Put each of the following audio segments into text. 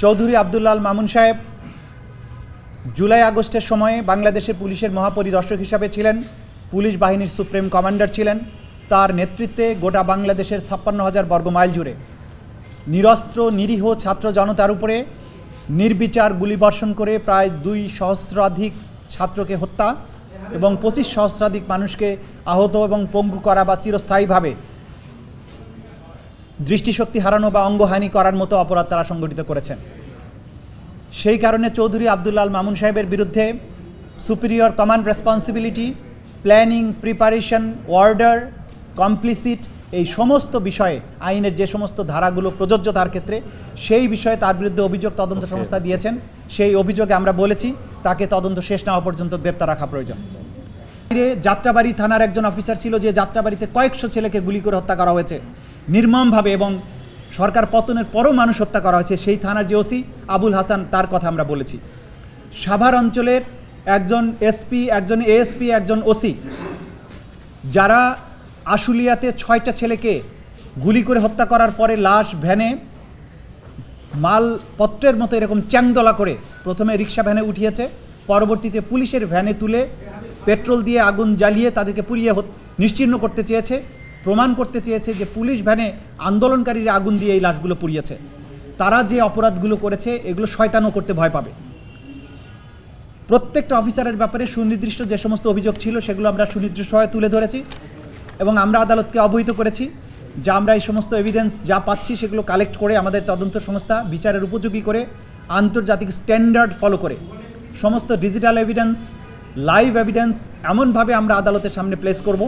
চৌধুরী আবদুল্লাল মামুন সাহেব। জুলাই আগস্টের সময়ে বাংলাদেশের পুলিশের মহাপরিদর্শক হিসাবে ছিলেন। পুলিশ বাহিনীর সুপ্রিম কমান্ডার ছিলেন। তার নেতৃত্বে গোটা বাংলাদেশের ছাপ্পান্ন হাজার বর্গ মাইল জুড়ে নিরস্ত্র, নিরীহ ছাত্র জনতার উপরে নির্বিচার গুলিবর্ষণ করে প্রায় দুই সহস্রাধিক ছাত্রকে হত্যা এবং পঁচিশ সহস্রাধিক মানুষকে আহত এবং পঙ্গু করা বা চিরস্থায়ীভাবে দৃষ্টিশক্তি হারানো বা অঙ্গহানি করার মতো অপরাধ তারা সংগঠিত করেছেন। সেই কারণে চৌধুরী আবদুল্লাল মামুন সাহেবের বিরুদ্ধে superior command responsibility planning preparation order complicit এই সমস্ত বিষয়ে আইনের যে সমস্ত ধারাগুলো প্রযোজ্য তার ক্ষেত্রে সেই বিষয়ে তার বিরুদ্ধে অভিযোগ তদন্ত সংস্থা দিয়েছেন। সেই অভিযোগে আমরা বলেছি তাকে তদন্ত শেষ না হওয়া পর্যন্ত গ্রেপ্তার রাখা প্রয়োজন। যাত্রাবাড়ি থানার একজন অফিসার ছিল যে যাত্রাবাড়িতে কয়েকশো ছেলেকে গুলি করে হত্যা করা হয়েছে। নির্মমভাবে এবং সরকার পতনের পরও মানুষ হত্যা করা হয়েছে, সেই থানার যে ওসি আবুল হাসান, তার কথা আমরা বলেছি। সাভার অঞ্চলের একজন এসপি একজন এএসপি একজন ওসি যারা আশুলিয়াতে ছয়টা ছেলেকে গুলি করে হত্যা করার পরে লাশ ভ্যানে মালপত্রের মতো এরকম চ্যাংদলা করে প্রথমে রিক্সা ভ্যানে উঠিয়েছে, পরবর্তীতে পুলিশের ভ্যানে তুলে পেট্রোল দিয়ে আগুন জ্বালিয়ে তাদেরকে পুড়িয়ে নিশ্চিহ্ন করতে চেয়েছে। প্রমাণ করতে চেয়েছে যে পুলিশ ভ্যানে আন্দোলনকারীরা আগুন দিয়ে এই লাশগুলো পুড়িয়েছে। তারা যে অপরাধগুলো করেছে, এগুলো শয়তানও করতে ভয় পাবে। প্রত্যেকটা অফিসারের ব্যাপারে সুনির্দিষ্ট যে সমস্ত অভিযোগ ছিল, সেগুলো আমরা সুনির্দিষ্টভাবে তুলে ধরেছি এবং আমরা আদালতকে অবহিত করেছি। যা আমরা এই সমস্ত এভিডেন্স যা পাচ্ছি, সেগুলো কালেক্ট করে আমাদের তদন্ত সংস্থা বিচারের উপযোগী করে, আন্তর্জাতিক স্ট্যান্ডার্ড ফলো করে। সমস্ত ডিজিটাল এভিডেন্স লাইভ এভিডেন্স এমনভাবে আমরা আদালতের সামনে প্লেস করব।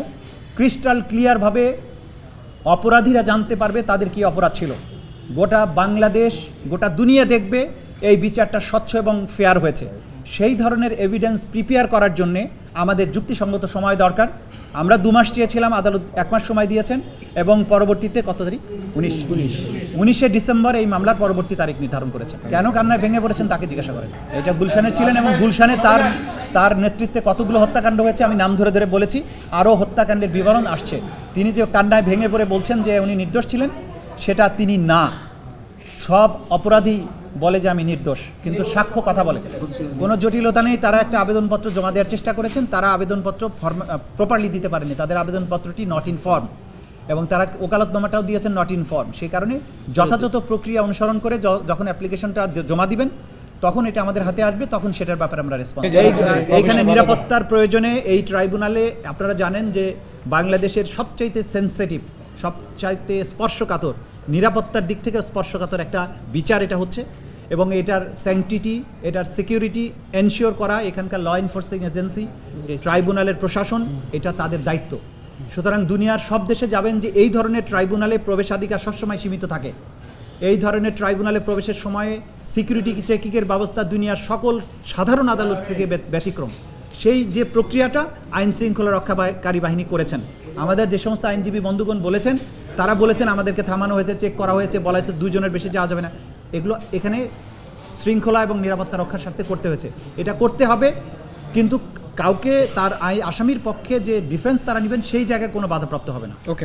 ক্রিস্টাল ক্লিয়ারভাবে অপরাধীরা জানতে পারবে তাদের কি অপরাধ ছিল। গোটা বাংলাদেশ গোটা দুনিয়া দেখবে এই বিচারটা স্বচ্ছ এবং ফেয়ার হয়েছে। সেই ধরনের এভিডেন্স প্রিপেয়ার করার জন্যে আমাদের যুক্তিসঙ্গত সময় দরকার। আমরা দু মাস চেয়েছিলাম আদালত এক মাস সময় দিয়েছেন এবং পরবর্তীতে কত তারিখ? উনিশ। উনিশে ডিসেম্বর এই মামলার পরবর্তী তারিখ নির্ধারণ করেছেন। কেন কান্নায় ভেঙে পড়েছেন তাকে জিজ্ঞাসা করেন। এটা গুলশানের ছিলেন এবং গুলশানে তার তার নেতৃত্বে কতগুলো হত্যাকাণ্ড হয়েছে আমি নাম ধরে ধরে বলেছি। আরও হত্যাকাণ্ডের বিবরণ আসছে। তিনি যে কান্নায় ভেঙে পড়ে বলছেন যে উনি নির্দোষ ছিলেন, সেটা তিনি না। সব অপরাধী বলে যে আমি নির্দোষ, কিন্তু সাক্ষ্য কথা বলে। কোনো জটিলতা নেই, তারা একটা আবেদনপত্র জমা দেওয়ার চেষ্টা করেছেন, তারা আবেদনপত্র ফর্ম প্রপারলি দিতে পারেনি। তাদের আবেদনপত্রটি নট ইন ফর্ম এবং তারা ওকালতনামাটাও দিয়েছেন নট ইন ফর্ম সেই কারণে যথাযথ প্রক্রিয়া অনুসরণ করে যখন অ্যাপ্লিকেশনটা জমা দিবেন তখন এটা আমাদের হাতে আসবে তখন সেটার ব্যাপারে আমরা রেসপন্স এইখানে নিরাপত্তার প্রয়োজনে এই ট্রাইব্যুনালে আপনারা জানেন যে বাংলাদেশের সবচাইতে সেন্সিটিভ সবচাইতে স্পর্শকাতর নিরাপত্তার দিক থেকে স্পর্শকাতর একটা বিচার এটা হচ্ছে এবং এটার স্যাংটিটি এটার সিকিউরিটি এনশিওর করা এখানকার ল এনফোর্সিং এজেন্সি ট্রাইব্যুনালের প্রশাসন এটা তাদের দায়িত্ব। সুতরাং দুনিয়ার সব দেশে যাবেন যে এই ধরনের ট্রাইব্যুনালে প্রবেশাধিকার সবসময় সীমিত থাকে। এই ধরনের ট্রাইব্যুনালে প্রবেশের সময়ে সিকিউরিটি চেকিংয়ের ব্যবস্থা দুনিয়ার সকল সাধারণ আদালত থেকে ব্যতিক্রম। সেই যে প্রক্রিয়াটা আইন শৃঙ্খলা রক্ষাকারী বাহিনী করেছেন। আমাদের যে সমস্ত আইনজীবী বন্ধুগণ বলেছেন, তারা বলেছেন আমাদেরকে থামানো হয়েছে, চেক করা হয়েছে, বলা হয়েছে দুজনের বেশি যাওয়া যাবে না। এগুলো এখানে শৃঙ্খলা এবং নিরাপত্তা রক্ষার স্বার্থে করতে হয়েছে। এটা করতে হবে, কিন্তু কাউকে তার আসামির পক্ষে যে ডিফেন্স তারা নেবেন, সেই জায়গায় কোনো বাধাপ্রাপ্ত হবে না।